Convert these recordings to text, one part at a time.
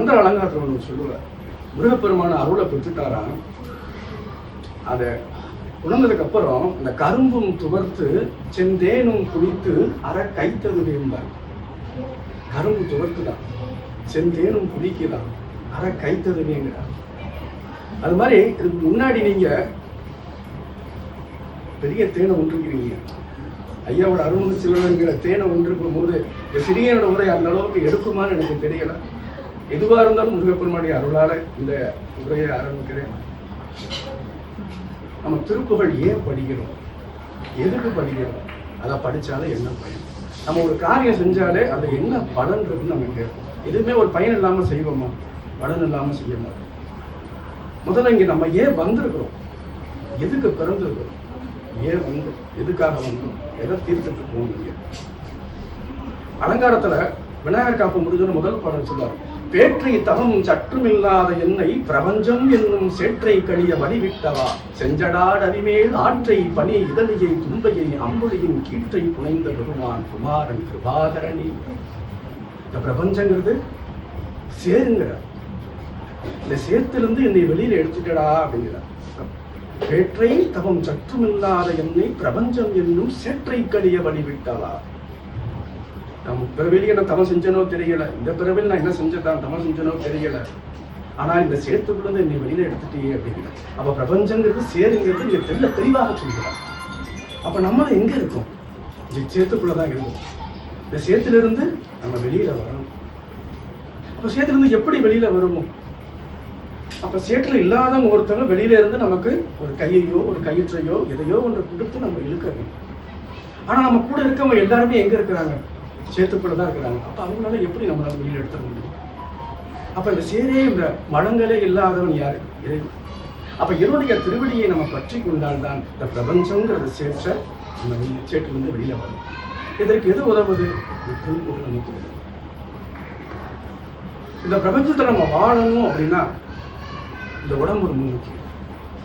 அந்த அலங்காரத்தில் ஒன்று சொல்லுவார் முருகப்பெருமான அருளை பெற்றுட்டாராம் அதை உணர்ந்ததுக்கு அப்புறம் இந்த கரும்பும் துவர்த்து செந்தேனும் குளித்து அற கைத்தது கரும்பு துவர்த்துதான். செந்தேனும் குளிக்குதான் அற கைத்தது அது மாதிரி இதுக்கு முன்னாடி நீங்க பெரிய தேனை ஒன்றுக்கிறீங்க ஐயாவோட அருள்மிகு சிவனுங்கிற தேனை ஒன்றுக்கும் போது இந்த சிறியனோட உரை அந்த அளவுக்கு எடுக்குமான்னு எனக்கு தெரியல. எதுவாக இருந்தாலும் முருகப்பெருமானுடைய அருளால இந்த உரையை ஆரம்பிக்கிறேன். நம்ம திருப்புகள் ஏன் படிக்கிறோம்? எதுக்கு படிக்கிறோம்? அதை படித்தாலே என்ன பயன்? நம்ம ஒரு காரியம் செஞ்சாலே அது என்ன பலன்றதுன்னு நம்ம கேட்போம். எதுவுமே ஒரு பயன் இல்லாமல் செய்வோமா? பலன் இல்லாமல் செய்ய மாட்டோம். முதல்ல இங்கே நம்ம ஏன் வந்திருக்கிறோம்? எதுக்கு பிறந்திருக்கிறோம்? ஏன் வந்தோம் எதுக்காக வந்தோம்? எதை தீர்த்துட்டு போகணும் அலங்காரத்தில் விநாயகர் காப்பு முடிஞ்ச முதல் பாடல் சொல்லுவார் பேற்றை தவம் சற்றுமில்லாத என்னை பிரபஞ்சம் என்னும் சேற்றை கழிய வழிவிட்டவா? செஞ்சடாட் அடிமேல் ஆற்றை பனி இதழியை துன்பையை அம்புலியின் கீற்றை புனைந்த பெருமான் குமாரன் கிருபாகரணி. இந்த பிரபஞ்சங்கிறது சேருங்கிறார். இந்த சேத்திலிருந்து என்னை வெளியில எடுத்துட்டடா அப்படிங்கிறார். பேற்றை தவம் சற்றுமில்லாத என்னை பிரபஞ்சம் என்னும் சேற்றை கழிய வழிவிட்டவா? நம்ம பிறவிலையும் நான் தவம் செஞ்சனோ தெரியல. இந்த பிறவில் நான் என்ன செஞ்சதான் தவம் செஞ்சனோ தெரியல. ஆனால் இந்த சேர்த்துக்குள்ள என்னை வெளியில எடுத்துட்டே அப்படிங்கிற. அப்ப பிரபஞ்சங்கிறது சேருங்கிறது இங்க தெரியல தெளிவாக சொல்கிறார் அப்ப நம்ம எங்க இருக்கோம்? இந்த சேர்த்துக்குள்ளதான் இருக்கும். இந்த சேத்துல இருந்து நம்ம வெளியில வரணும். அப்ப சேத்துல இருந்து எப்படி வெளியில வருமோ? அப்ப சேற்றுல இல்லாதவங்க ஒருத்தவங்க வெளியில இருந்து நமக்கு ஒரு கையையோ ஒரு கயிற்றையோ எதையோ ஒன்று கொடுத்து நம்ம இழுக்க வேண்டும். ஆனா நம்ம கூட இருக்கவங்க எல்லாருமே எங்க இருக்கிறாங்க? சேர்த்துக்கூட தான் இருக்கிறாங்க. அப்போ அவங்களால எப்படி நம்மளால் வெளியில் எடுத்துட முடியும்? அப்போ இந்த சேரே இந்த மடங்களே இல்லாதவன் யாரு? இறைவன். அப்போ இவருடைய திருவடியை நம்ம பற்றி கொண்டால்தான் இந்த பிரபஞ்சங்கிறத சேற்ற நம்ம சேட்டு வந்து வெளியில் வரும். இதற்கு எது உதவுது? திருக்குறள் நமக்கு உதவும் இந்த பிரபஞ்சத்தை நம்ம வாழணும் அப்படின்னா இந்த உடம்பு ரொம்ப முக்கியம்.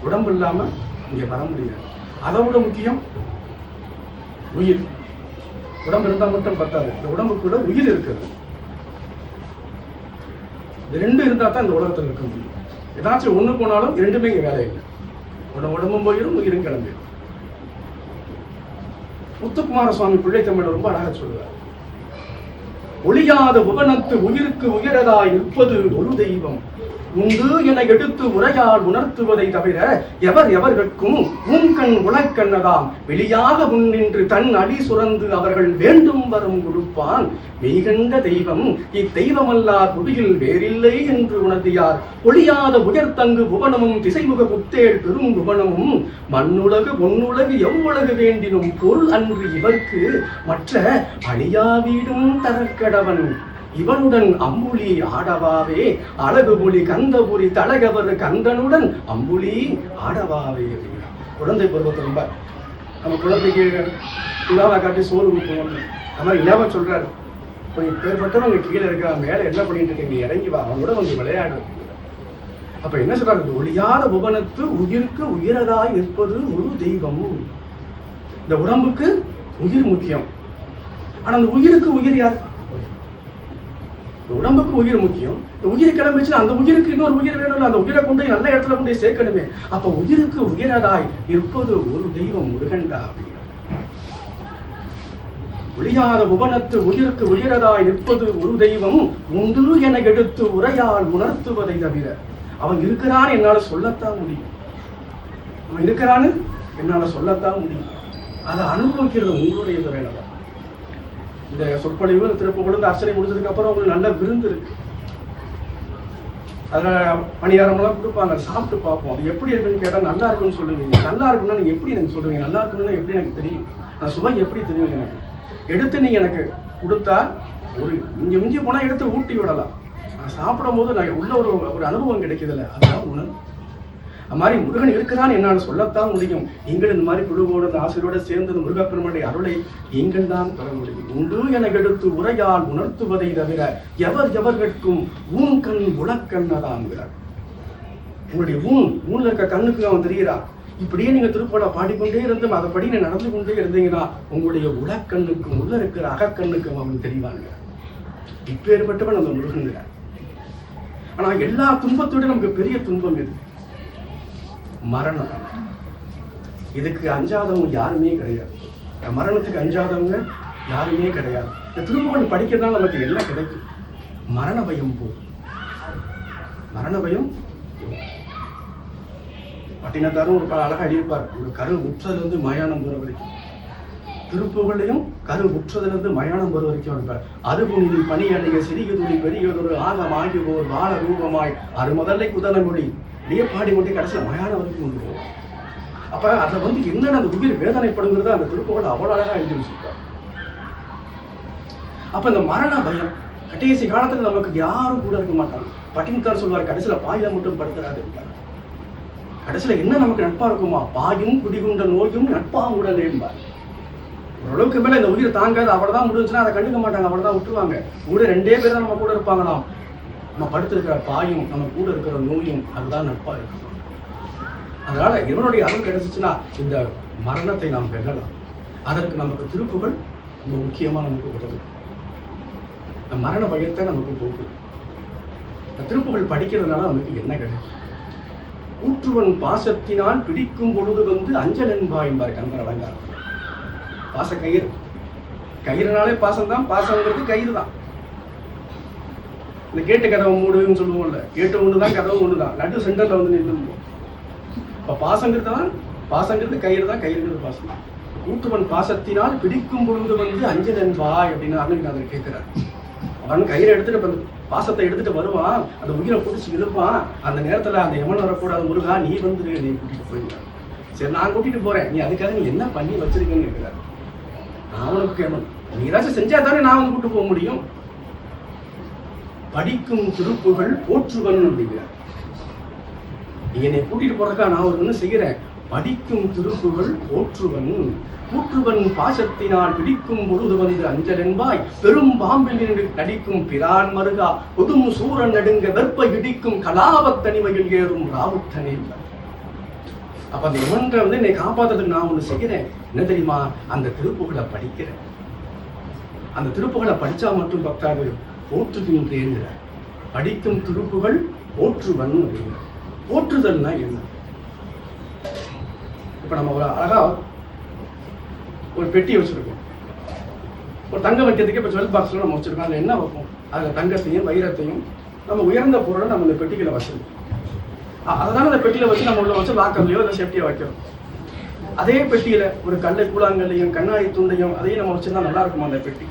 உடம்பு இல்லாமல் இங்கே வர முடியாது. அதை விட முக்கியம் உயிர். உடம்பு இருந்தால் மட்டும் பத்தாது. இந்த உடம்புக்குள்ள உயிர் இருக்குது. இது ரெண்டு இருந்தால் தான் இந்த உலகத்தில் இருக்க முடியும். ஏதாச்சும் ஒன்று போனாலும் ரெண்டுமே இங்கே வேலை இல்லை. உடம்பு உடம்பும் போயிடும் உயிரும் கிளம்பிடும் முத்துக்குமார சுவாமி பிள்ளை தமிழ் ரொம்ப அழகாக சொல்லுவார். ஒளியாத உபனத்து உயிருக்கு உயரதாய் இருப்பது ஒரு தெய்வம். உண்டு என எடுத்து உரையால் உணர்த்துவதை தவிர எவர் எவர்கட்கும் உன்கண் உலக்கண்ணதாம் வெளியாக முன்னின்று தன் அடி சுரந்து அவர்கள் வேண்டும் வரும் கொடுப்பான். மெய்கண்ட தெய்வம் இத்தெய்வமல்லா குடியில் வேறில்லை என்று உணர்த்தியார் ஒளியாத உயர்த்தங்கு புவனமும் திசைமுக புத்தேள் பெரும் புவனமும். மண்ணுலகு பொன்னுலகு எவ்வுலகு வேண்டினும் பொருள் அன்று இவர்க்கு மற்ற அழியா வீடும் தரக்கடவன். இவனுடன் அம்புலி ஆடவாவே அழகு புலி கந்தபுரி தடகவர் கந்தனுடன் அம்புலி ஆடவாவே அப்படின்னா குழந்தை பருவத்தை ரொம்ப நம்ம குழந்தைக்கு இதாவை காட்டி சோறு ஊற்றுவோம் அந்த மாதிரி இல்லாமல் சொல்கிறாரு கொஞ்சம் பேர்பட்டவங்க கீழே இருக்கிற மேலே என்ன பண்ணிட்டு இருக்கீங்க இறங்கி வா அவனோட வந்து விளையாடு. அப்போ என்ன சொல்கிறாரு இந்த ஒளியாத புவனத்து உயிருக்கு உயிரதாய் நிற்பது ஒரு தெய்வம். இந்த உடம்புக்கு உயிர் முக்கியம். ஆனால் அந்த உயிருக்கு உயிர் யார்? உடம்புக்கு உயிர் முக்கியம். இந்த உயிர் கிளம்பிச்சுன்னா அந்த உயிருக்கு இன்னொரு உயிர் வேணும்ல. அந்த உயிரை கொண்டு போய் நல்ல இடத்துல கொண்டு சேர்க்கணுமே. அப்ப உயிருக்கு உயிரதாய் இருப்பது ஒரு தெய்வம் முருகன்டா அப்படிங்கிறார். ஒளியாத உபனத்து உயிருக்கு உயிரதாய் நிற்பது ஒரு தெய்வம் உண்டு என எடுத்து உரையால் உணர்த்துவதை தவிர அவன் இருக்கிறான் என்னால சொல்லத்தான் முடியும். அவன் இருக்கிறான்னு என்னால சொல்லத்தான் முடியும். அதை அனுபவிக்கிறது உங்களுடைய வேலை இந்த சொற்பொழிவு திருப்பக்கூட அர்ச்சனை முடிஞ்சதுக்கு அப்புறம் உங்களுக்கு நல்ல விருந்து இருக்கு. அதில் மணியாரம்லாம் கொடுப்பாங்க. சாப்பிட்டு பார்ப்போம். அது எப்படி இருக்குன்னு கேட்டால் நல்லா இருக்குன்னு சொல்லுவீங்க. நல்லா இருக்குன்னா நீங்கள் எப்படி எனக்கு சொல்லுவீங்க? நல்லா இருக்குன்னு எப்படி எனக்கு தெரியும்? நான் சுவை எப்படி தெரியும் எனக்கு? எடுத்து நீங்கள் எனக்கு கொடுத்தா ஒரு இங்கே மிஞ்சி போனால் எடுத்து ஊட்டி விடலாம். நான் சாப்பிடும் போது நான் உள்ள ஒரு ஒரு அனுபவம் கிடைக்குதுல்ல அதுதான் உணர்வு அது மாதிரி முருகன் இருக்கிறான் என்னால் சொல்லத்தான் முடியும். நீங்கள் இந்த மாதிரி குழுவோடு இந்த ஆசிரியரோட சேர்ந்து இந்த முருகப்பெருமனுடைய அருளை நீங்கள் தான் பெற முடியும். உண்டு என எடுத்து உரையால் உணர்த்துவதை தவிர எவர் எவர்கட்கும் ஊன் கண் உலக்கண்ணதாங்கிறார் உங்களுடைய ஊன் ஊன்ல இருக்க கண்ணுக்கு அவன் தெரிகிறான் இப்படியே நீங்க திருப்பலா பாடிக்கொண்டே இருந்தும் அதைப்படி நீ நடந்து கொண்டே இருந்தீங்கன்னா உங்களுடைய உலக்கண்ணுக்கும் உள்ள இருக்கிற அகக்கண்ணுக்கும் அவன் தெரிவாங்க இப்பேற்பட்டவன் அந்த முருகன்கிறார் ஆனா எல்லா துன்பத்தோட நமக்கு பெரிய துன்பம் இது மரணம். இதுக்கு அஞ்சாதவங்க யாருமே கிடையாது. மரணத்துக்கு அஞ்சாதவங்க யாருமே கிடையாது. இந்த திருப்புகழ் படிக்கிறதுனால நமக்கு என்ன கிடைக்கும்? மரண பயம் போ மரண பயம் பட்டினத்தாரும் ஒரு பல அழகா எழுதியிருப்பார். ஒரு கரு உற்றதுலேருந்து மயானம் போகிற வரைக்கும். திருப்புகளையும் கரு உற்றதுலேருந்து மயானம் போகிற வரைக்கும் இருப்பார் அதுபுனிதி பணி அணிக சிறியதுளி பெரியதொரு ஆகம் போர் வாழ ரூபமாய் அது முதல்ல குதன மொழி இப்படியே பாடி கொண்டு கடைசியில் மயான வரைக்கும் கொண்டு அப்போ அப்ப அதுல வந்து என்னென்ன அந்த உயிர் வேதனைப்படுங்கிறத அந்த திருப்புகழ் அவ்வளோ அழகாக எழுதி வச்சிருப்பார் அப்ப இந்த மரண பயம் கடைசி காலத்தில் நமக்கு யாரும் கூட இருக்க மாட்டாங்க. பட்டினத்தார் சொல்வார் கடைசியில பாயில மட்டும் படுத்துறாரு கடைசியில என்ன நமக்கு நட்பா இருக்குமா பாயும் குடிகுண்ட நோயும் நட்பா உடல் ஓரளவுக்கு மேலே இந்த உயிர் தாங்காது அவ்வளவுதான் முடிஞ்சுன்னா அதை கண்டுக்க மாட்டாங்க அவ்வளோதான் விட்டுருவாங்க. கூட ரெண்டே பேர் தான் நம்ம கூட இருப்பாங்களாம். நம்ம படுத்திருக்கிற பாயும் நம்ம கூட இருக்கிற நோயும் அதுதான் நட்பாக இருக்கும் அதனால் இவனுடைய அருள் கிடைச்சிச்சுன்னா இந்த மரணத்தை நாம் வெல்லலாம். அதற்கு நமக்கு திருப்புகள் ரொம்ப முக்கியமாக நமக்கு உதவும். இந்த மரண பயத்தை நமக்கு போக்கு இந்த திருப்புகள் படிக்கிறதுனால நமக்கு என்ன கிடைக்கும்? ஊற்றுவன் பாசத்தினால் பிடிக்கும் பொழுது வந்து அஞ்சல் என்பா என்பார் கண்பர் அலங்காரம். பாச கயிறு கயிறுனாலே பாசம்தான். பாசங்கிறது கயிறு தான் இந்த கேட்டு கதவை மூடுன்னு சொல்லுவோம்ல. கேட்டு ஒன்று தான் கதவு ஒன்று தான் நடு சென்டரில் வந்து நின்று இப்போ பாசங்கிறது தான் பாசங்கிறது கயிறு தான் கயிறுங்கிறது பாசம். கூட்டுவன் பாசத்தினால் பிடிக்கும் பொழுது வந்து அஞ்சல் என்பா அப்படின்னு அருணகிரிநாதர் கேட்கிறார். அவன் கயிறு எடுத்துட்டு இப்போ பாசத்தை எடுத்துட்டு வருவான். அந்த உயிரை பிடிச்சி இழுப்பான். அந்த நேரத்தில் அந்த எவன் வரக்கூடாது முருகா நீ வந்துரு நீ கூட்டிட்டு போயிடுற சரி நான் கூட்டிட்டு போறேன். நீ அதுக்காக நீ என்ன பண்ணி வச்சிருக்கேன்னு கேட்கிறார். நான் உனக்கு கேட்கணும் நீ ஏதாச்சும் செஞ்சா தானே நான் வந்து கூட்டு போக முடியும். படிக்கும் திருப்புகள் போற்றுவன் அப்படிங்கிறார். என்னை கூட்டிட்டு போறதுக்கா நான் ஒரு ஒன்று செய்கிறேன் படிக்கும் திருப்புகள் போற்றுவன். கூற்றுவன் பாசத்தினால் பிடிக்கும் பொழுது வந்து அஞ்சலென்பாய் பெரும் பாம்பில் நடிக்கும் பிரான் மருகா பொதும் சூரன் நடுங்க வெப்ப இடிக்கும் கலாபத் தனிமையில் ஏறும் ராவுத்தனே அப்ப அந்த இவன்ற வந்து என்னை காப்பாத்துறதுக்கு நான் ஒண்ணு செய்கிறேன் என்ன தெரியுமா? அந்த திருப்புகளை படிக்கிறேன். அந்த திருப்புகளை படிச்சா மட்டும் பத்தாது. போற்றுகின்றேங்கிற படிக்கும் திருப்புகள் போற்றுவன் அப்படிங்கிறார் போற்றுதல்னா என்ன? இப்போ நம்ம ஒரு அழகா ஒரு பெட்டி வச்சுருக்கோம். ஒரு தங்க வைக்கிறதுக்கு இப்போ ஜுவல் பாக்ஸில் நம்ம வச்சுருக்கோம். அதில் என்ன வைப்போம்? அதில் தங்கத்தையும் வைரத்தையும் நம்ம உயர்ந்த பொருளை நம்ம இந்த பெட்டிகளை வச்சிருக்கோம். அ- அதனால அந்த பெட்டியில் வச்சு நம்ம உள்ள வச்சு லாக்கர்லையோ இல்லை சேஃப்டியாக வைக்கிறோம். அதே பெட்டியில் ஒரு கல்லை கூழாங்கல்லையும் கண்ணாடி துண்டையும் அதையும் நம்ம வச்சுருந்தா நல்லா இருக்குமா அந்த பெட்டி?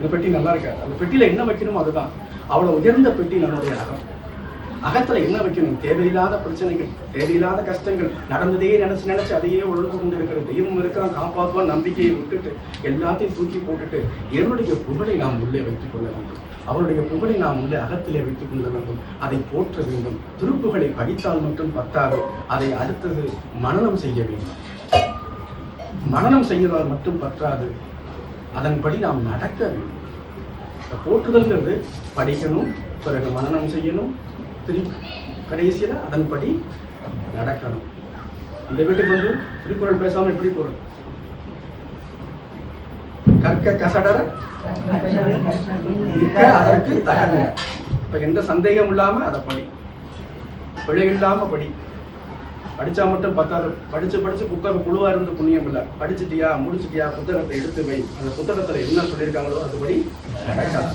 இந்த பெட்டி நல்லா இருக்காது. அந்த பெட்டியில என்ன வைக்கணுமோ அதுதான். அவ்வளவு உயர்ந்த பெட்டி நம்மளுடைய அகம். அகத்துல என்ன வைக்கணும்? தேவையில்லாத பிரச்சனைகள் தேவையில்லாத கஷ்டங்கள். நடந்ததே நினச்சி நினச்சி அதையே ஒழுங்கு கொண்டு இருக்கிற தெய்வம் இருக்கிறான் காப்பாற்றுவான் நம்பிக்கையை விட்டுட்டு எல்லாத்தையும் தூக்கி போட்டுட்டு என்னுடைய புகழை நாம் உள்ளே வைத்துக் கொள்ள வேண்டும். அவருடைய புகழை நாம் உள்ளே அகத்திலே வைத்துக் கொள்ள வேண்டும். அதை போற்ற வேண்டும். திருப்புகளை படித்தால் மட்டும் பத்தாது. அதை அடுத்தது மனநம் செய்ய வேண்டும். மனநம் செய்வதால் மட்டும் பற்றாது. அதன்படி நாம் நடக்க வேண்டும். இந்த போற்றுதல்ங்கிறது படிக்கணும் பிறகு மனநம் செய்யணும் திருப்பி கடைசியில் அதன்படி நடக்கணும். இந்த வீட்டுக்கு வந்து திருக்குறள் பேசாமல் எப்படி போறது? கற்க கசடர அதற்கு தகங்க இப்போ எந்த சந்தேகம் இல்லாமல் அதை படி. பிழை இல்லாமல் படி. படிச்சா மட்டும் பத்தாது. படிச்சு படிச்சு புத்தகம் குழுவாக இருந்து புண்ணியம் இல்ல. படிச்சுட்டியா முடிச்சிட்டியா புத்தகத்தை எடுத்து வை. அந்த புத்தகத்துல என்ன சொல்லியிருக்காங்களோ அதுபடி நடக்காது.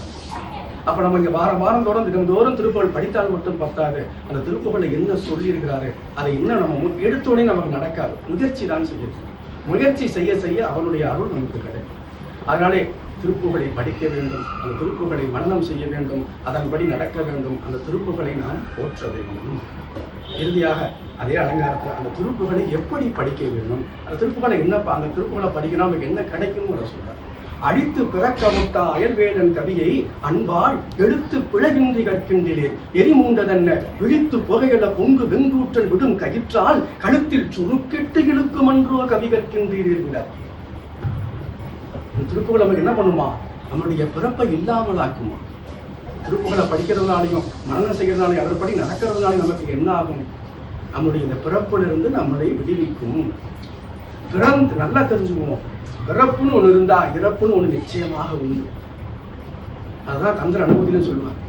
அப்ப நம்ம இங்க வாரம் வாரம் தோறும் தினந்தோறும் படித்தால் மட்டும் பத்தாது. அந்த திருப்புகளை என்ன சொல்லியிருக்கிறாரு அதை இன்னும் நம்ம எடுத்தோடனே நமக்கு நடக்காது. முயற்சி தான் செய்யணும் முயற்சி செய்ய செய்ய அவனுடைய அருள் நமக்கு கிடைக்கும். அதனாலே திருப்புகளை படிக்க வேண்டும். அந்த திருப்புகளை மனனம் செய்ய வேண்டும். அதன்படி நடக்க வேண்டும். அந்த திருப்புகளை நாம் போற்ற வேண்டும். இறுதியாக அதே அலங்காரத்தில் அந்த திருப்புகளை எப்படி படிக்க வேண்டும்? அந்த திருப்புகளை என்ன அந்த திருப்புகளை படிக்கணும் நமக்கு என்ன கிடைக்கும்னு சொல்றார். அழித்து பிறக்க முட்டா அயல்வேலன் கவியை அன்பால் எடுத்து பிழகின்றி கற்கின்றேன். எரிமூண்டதென்ன விழித்து புகையில பொங்கு வெங்கூற்றல் விடும் கயிற்றால் கழுத்தில் சுருக்கிட்டு இழுக்கும் என்றோ கவி கற்கின்றீர்கள் திருப்புகள் நமக்கு என்ன பண்ணுமா? நம்மளுடைய பிறப்பை இல்லாமல் ஆக்குமா திருப்புகளை படிக்கிறதுனாலையும் மனநம் செய்கிறதுனாலையும் அதன்படி நடக்கிறதுனாலையும் நமக்கு என்ன ஆகும் நம்முடைய இந்த பிறப்பிலிருந்து நம்மளை விடுவிக்கும். பிறந்து நல்லா தெரிஞ்சுக்குவோம். பிறப்புன்னு ஒன்று இருந்தா இறப்புன்னு ஒன்று நிச்சயமாக உண்டு. அதுதான் தந்திர அனுபவத்திலும் சொல்லுவாங்க.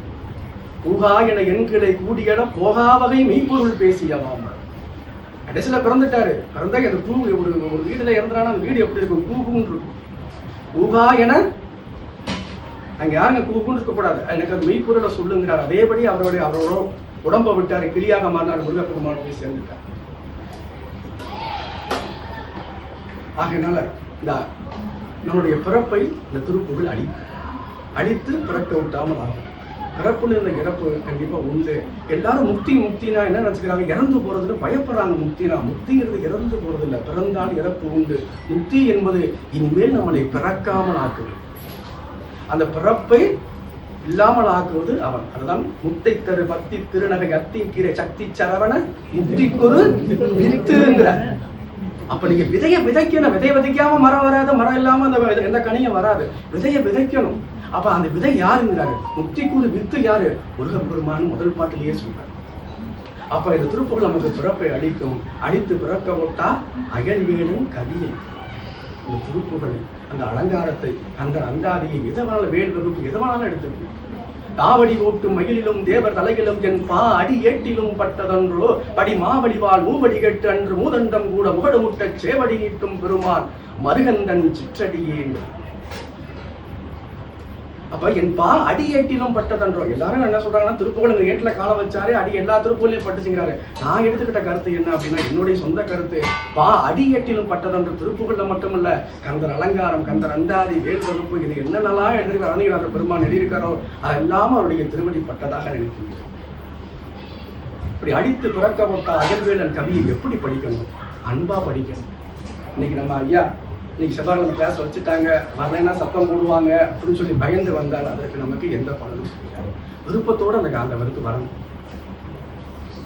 கூகா என எண்களை கூடியட போகா வகை மெய்ப்பொருள் பேசியவாம். கடைசியில் பிறந்துட்டாரு. பிறந்தா எனக்கு கூ ஒரு ஒரு வீடுல இறந்துறானா அந்த வீடு எப்படி இருக்கும்? கூகுன்னு இருக்கும். கூகா என அங்க யாருங்க கூகுன்னு இருக்கக்கூடாது எனக்கு மெய்ப்பொருளை சொல்லுங்கிறார். அதேபடி அவருடைய அவரோட உடம்பை விட்டார். கிளியாக மாறினார். முருகப்பெருமான் போய் சேர்ந்துட்டார். ஆகையினால இந்த நம்மளுடைய பிறப்பை இந்த திருப்புகள் அழி அழித்து பிறக்க விட்டாமல் ஆகும். பிறப்புல இந்த இறப்பு கண்டிப்பா உண்டு. எல்லாரும் முக்தி முக்தினா என்ன நினைச்சுக்கிறாங்க? இறந்து போறதுன்னு பயப்படுறாங்க முக்தினா. முக்திங்கிறது இறந்து போறது இல்லை பிறந்தால் இறப்பு உண்டு. முக்தி என்பது இனிமேல் நம்மளை பிறக்காமல் ஆக்குது. அந்த பிறப்பை இல்லாமல் ஆக்குவது அவன். அதுதான் முத்தை தரு பக்தி திருநகை அத்தி கீரை சக்தி சரவண முத்திக்குரு வித்துங்கிற அப்ப நீங்க விதைய விதைக்கணும். விதைய விதைக்காம மரம் வராது மரம் இல்லாம அந்த எந்த கனியும் வராது. விதைய விதைக்கணும். அப்ப அந்த விதை யாருங்கிறாரு? முக்திக்குரு வித்து யாரு? முருகப்பெருமான் முதல் பாட்டிலேயே சொல்றாரு. அப்ப இந்த திருப்புகள் நமக்கு பிறப்பை அளிக்கும். அழித்து பிறக்க விட்டா அயல் வேணும் கவியை. இந்த திருப்புகளை அந்த அலங்காரத்தை அந்த அந்தாதியை எதவான வேல் வகுப்பு எதவான எடுத்துக்கணும் தாவடி ஓட்டும் மயிலிலும் தேவர் தலையிலும் என் பா அடி ஏட்டிலும் பட்டதன்றோ படி மாவடிவால் மூவடி கெட்டு அன்று மூதண்டம் கூட முகடு முட்டச் சேவடி நீட்டும் பெருமான் மருகந்தன் சிற்றடியேன் அப்ப என் பா அடி ஏட்டிலும் பட்டதன்றோ. எல்லாரும் என்ன சொல்றாங்கன்னா திருப்புகழ் ஏட்டில கால வச்சாரு அடி எல்லா திருப்புகளையும் பட்டுச்சுங்கிறாரு. நான் எடுத்துக்கிட்ட கருத்து என்ன அப்படின்னா என்னுடைய சொந்த கருத்து. பா அடி ஏட்டிலும் பட்டதன்ற திருப்புகள்ல மட்டுமல்ல கந்தர் அலங்காரம் கந்தர் அந்தாதி வேல் தொகுப்பு இது என்னென்னலாம் எழுதிருக்கிற அருணிகளாக பெருமான் எழுதியிருக்காரோ அதெல்லாம் அவருடைய திருவடி பட்டதாக நினைக்கின்றேன். இப்படி அடித்து பிறக்கப்பட்ட அகல்வேலன் கவியை எப்படி படிக்கணும்? அன்பா படிக்கணும். இன்னைக்கு நம்ம ஐயா இன்னைக்கு செவ்வாய்க்கிழமை கிளாஸ் வச்சுட்டாங்க. வரலைன்னா சத்தம் போடுவாங்க அப்படின்னு சொல்லி பயந்து வந்தால் அதற்கு நமக்கு எந்த பலனும் கிடையாது. விருப்பத்தோடு அந்த அந்த வருக்கு வரணும்.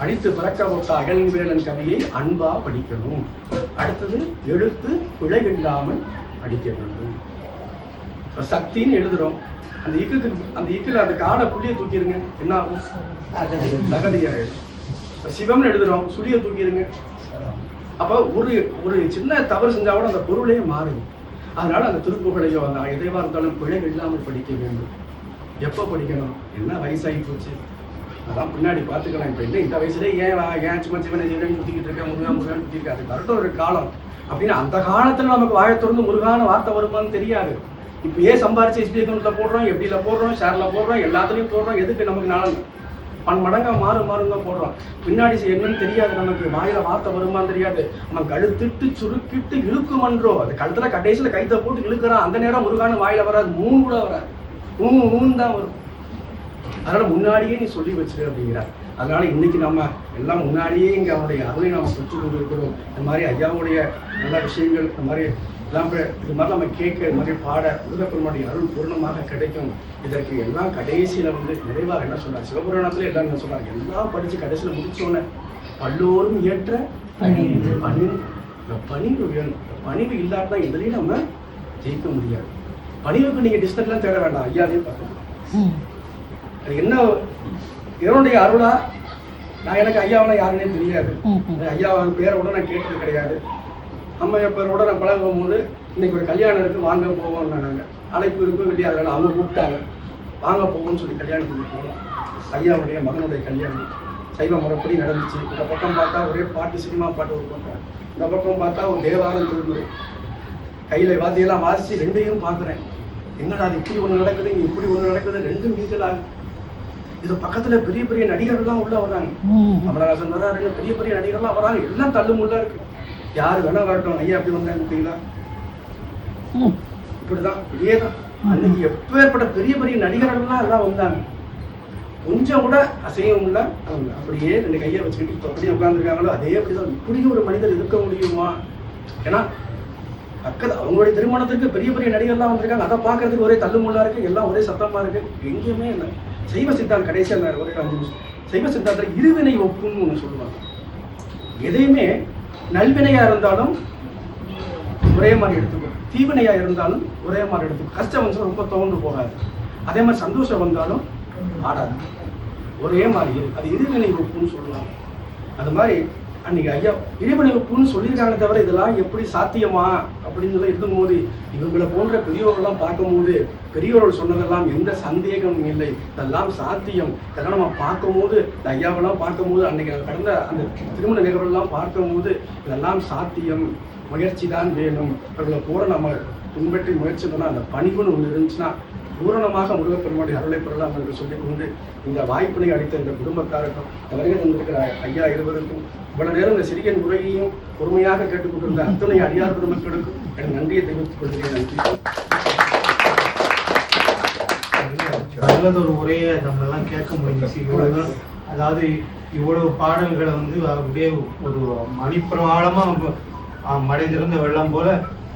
அடித்து பிறக்கப்பட்ட அகல்வேலன் கவியை அன்பா படிக்கணும். அடுத்தது எழுத்து பிழையில்லாமல் படிக்க வேண்டும். இப்ப சக்தின்னு எழுதுறோம். அந்த இக்குக்கு அந்த இக்குல அந்த காடை புள்ளிய தூக்கிடுங்க என்ன ஆகும்? நகதியாயிடும் இப்ப சிவம்னு எழுதுறோம். சுழிய தூக்கிடுங்க அப்போ ஒரு ஒரு சின்ன தவறு செஞ்சால் கூட அந்த பொருளே மாறும். அதனால் அந்த திருப்புகளையோ அந்த எதைவா இருந்தாலும் பிழை இல்லாமல் படிக்க வேண்டும். எப்போ படிக்கணும்? என்ன வயசாகி போச்சு? அதான் பின்னாடி பார்த்துக்கலாம். இப்போ என்ன இந்த வயசுலேயே ஏன் வா- ஏன் சும்மா சிவனை சிவனை சுத்திக்கிட்டு இருக்க முருகா முருகன் சுத்திட்டு இருக்க அது வரட்டும் ஒரு காலம். அப்படின்னு அந்த காலத்தில் நமக்கு வாழ திறந்து முருகான வார்த்தை வருமானு தெரியாது. இப்போ ஏன் சம்பாரிச்சு எஸ்பிஐ அக்கௌண்ட்ல போடுறோம் எப்படில போடுறோம் ஷேரில் போடுறோம் எல்லாத்துலேயும் போடுறோம். எதுக்கு நமக்கு நலன்? பன்மடங்காக மாறு மாறுங்க போடுறோம் பின்னாடி என்னன்னு தெரியாது நமக்கு. வாயில வார்த்தை வருமான்னு தெரியாது. நம்ம கழுத்திட்டு சுருக்கிட்டு இழுக்குமன்றோ அது கழுத்துல கடைசியில் கைத்த போட்டு இழுக்கிறான். அந்த நேரம் முருகான வாயில வராது. மூணு கூட வராது. ஊ ஊன்னு தான் வரும். அதனால முன்னாடியே நீ சொல்லி வச்சிரு அப்படிங்கிறார். அதனால இன்னைக்கு நம்ம எல்லாம் முன்னாடியே இங்க அவருடைய அருளை நாம் பெற்று கொண்டிருக்கிறோம். இந்த மாதிரி ஐயாவுடைய நல்ல விஷயங்கள் இந்த மாதிரி இப்ப இது மாதிரி நம்ம கேட்க இது மாதிரி பாட முருகப்பெருமானுடைய அருள் பூர்ணமாக கிடைக்கும். இதற்கு எல்லாம் கடைசியில வந்து நிறைவாக என்ன சொல்றாரு சிவபுராணத்துல எல்லாம் என்ன சொல்றாங்க எல்லாம் படிச்சு கடைசியில முடிச்சோன்னே பல்லோரும் ஏற்ற பணிவு பணிவு இந்த பணிவு வேணும். பணிவு இல்லாட்டா எதுலையும் நம்ம ஜெயிக்க முடியாது. பணிவுக்கு நீங்க டிஸ்டன்ஸ்லாம் தேட வேண்டாம். ஐயாவையும் பார்க்கணும் அது என்ன இவனுடைய அருளா? நான் எனக்கு ஐயாவெல்லாம் யாருன்னே தெரியாது. ஐயா பேரோட நான் கேட்டது கிடையாது. அம்மா பேரோட நான் பழகும் போது இன்னைக்கு ஒரு கல்யாணம் இருக்கு வாங்க போவோம் நாங்கள் அழைப்பு இருக்கு வெளியாக அவங்க கூப்பிட்டாங்க. வாங்க போவோம்னு சொல்லி கல்யாணத்துக்கு போனோம். ஐயாவுடைய மகனுடைய கல்யாணம். சைவ முறைப்படி நடந்துச்சு. இந்த பக்கம் பார்த்தா ஒரே பாட்டு சினிமா பாட்டு ஒரு பக்கம். இந்த பக்கம் பார்த்தா ஒரு தேவாரம் திருமுறை கையில வாத்தியெல்லாம் வாசிச்சு ரெண்டையும் பார்க்குறேன். என்னடா அது இப்படி ஒண்ணு நடக்குது இங்க இப்படி ஒண்ணு நடக்குது ரெண்டும் நீங்களாக இது பக்கத்துல பெரிய பெரிய நடிகர்கள்லாம் உள்ள வர்றாங்க. கமலஹாசன் வர்றாருங்க பெரிய பெரிய நடிகர்லாம் வராங்க எல்லாம் தள்ளுமுள்ளா இருக்கு. யார் வேணா வரட்டும் ஐயா அப்படி வந்தாங்க பார்த்தீங்களா இப்படிதான் இதேதான் அன்னைக்கு எப்பேற்பட்ட பெரிய பெரிய நடிகர்கள்லாம் எல்லாம் வந்தாங்க. கொஞ்சம் கூட அசையும் இல்ல. அவங்க அப்படியே ரெண்டு கையை வச்சுக்கிட்டு இப்ப அப்படியே உட்கார்ந்துருக்காங்களோ அதே அப்படிதான். இப்படி ஒரு மனிதர் இருக்க முடியுமா? ஏன்னா பக்கத்து அவங்களுடைய திருமணத்துக்கு பெரிய பெரிய நடிகர்லாம் வந்திருக்காங்க. அதை பார்க்கறதுக்கு ஒரே தள்ளுமுள்ளா இருக்கு. எல்லாம் ஒரே சத்தமா இருக்கு. எங்கேயுமே இல்லை. சைவ சித்தாந்தம் கடைசியா நான் ஒரே அஞ்சு நிமிஷம். சைவ சித்தாந்தத்தில் இருவினை ஒப்புன்னு ஒன்று சொல்லுவாங்க. எதையுமே நல்வினையா இருந்தாலும் ஒரே மாதிரி எடுத்துக்கும் தீவினையா இருந்தாலும் ஒரே மாதிரி எடுத்துக்கும் கஷ்டம் வந்து ரொம்ப தோண்டு போகாது. அதே மாதிரி சந்தோஷம் வந்தாலும் ஆடாது. ஒரே மாதிரி அது எதிர்வினை ஒப்புன்னு சொல்லலாம். அது மாதிரி அன்னைக்கு ஐயா இறைவனை ஒப்புன்னு சொல்லியிருக்காங்க தவிர இதெல்லாம் எப்படி சாத்தியமா? அப்படின்னு சொல்லி இருக்கும்போது இவங்களை போன்ற பெரியவர்கள்லாம் பார்க்கும்போது பெரியவர்கள் சொன்னதெல்லாம் எந்த சந்தேகமும் இல்லை. இதெல்லாம் சாத்தியம். இதெல்லாம் நம்ம பார்க்கும்போது இந்த ஐயாவெல்லாம் பார்க்கும்போது அன்னைக்கு கடந்த அந்த திருமண நிகழ்வுலாம் பார்க்கும்போது இதெல்லாம் சாத்தியம். முயற்சி தான் வேணும். அவர்களை பூரா நம்ம பின்பற்றி முயற்சி பண்ணால் அந்த பணிவுன்னு ஒன்று இருந்துச்சுன்னா பூரணமாக முருகப்பெருமானுடைய அருளை பெறலாம் என்று சொல்லிக் கொண்டு இந்த வாய்ப்பினை அளித்த இந்த குடும்பத்தாருக்கும் வருகை தந்திருக்கிற ஐயா இருவருக்கும் இவ்வளவு நேரம் இந்த சிறியன் உரையையும் பொறுமையாக கேட்டுக்கொண்டிருந்த அத்தனை அடியார் பெருமக்களுக்கும் எனக்கு நன்றியை தெரிவித்துக் கொள்கிறேன். நன்றி. நல்லதொரு உரையை நம்ம எல்லாம் கேட்க முடிஞ்சிச்சு இவ்வளவு அதாவது இவ்வளவு பாடல்களை வந்து அப்படியே ஒரு மணிப்பிரவாளமா மடைந்திருந்த வெள்ளம் போல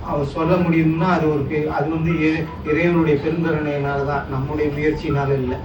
அவர் சொல்ல முடியும்னா அது ஒரு அது வந்து இறை- இறைவனுடைய பெருந்தரணையினால தான் நம்முடைய முயற்சியினால இல்லை.